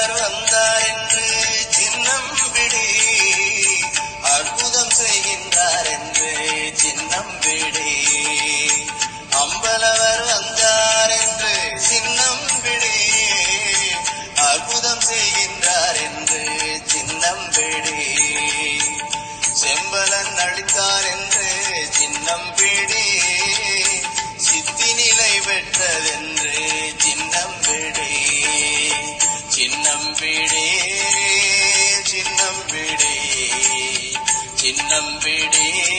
வந்தார் வந்தார் என்று சின்னம் விடி. அற்புதம் செய்கின்றார் என்று சின்னம் விடி. அம்பலவர் வந்தார் என்று சின்னம் விடி. அற்புதம் செய்கின்றார் செம்பலன் அளித்தார் என்று சின்னம் பிடி சின்னம் விடே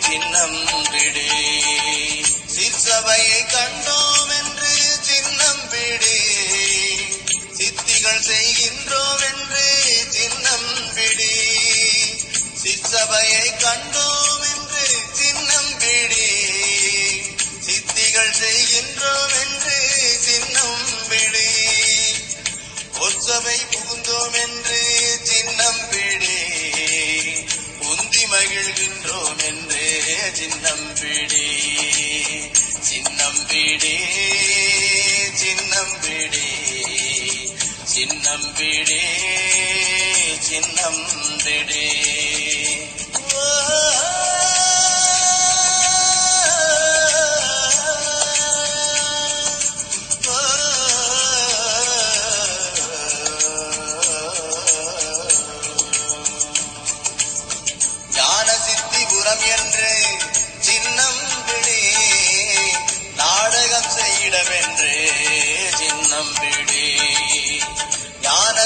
சின்னம் விடே. சிற்சபையை கண்டோம் என்று சின்னம் விடே. சித்திகள் செய்கின்றோம் என்று சின்னம் விடே. சிற்சபையை கண்டோம் என்று சின்னம் விடே. சித்திகள் செய்கின்றோம் என்று சின்னம் விடே. பொற்சபை புகுந்தோம் என்று என்று சின்னம் விடே சின்னம் விடே நாடகம் செய்யிடமென்று சின்னம் விடே. ஞான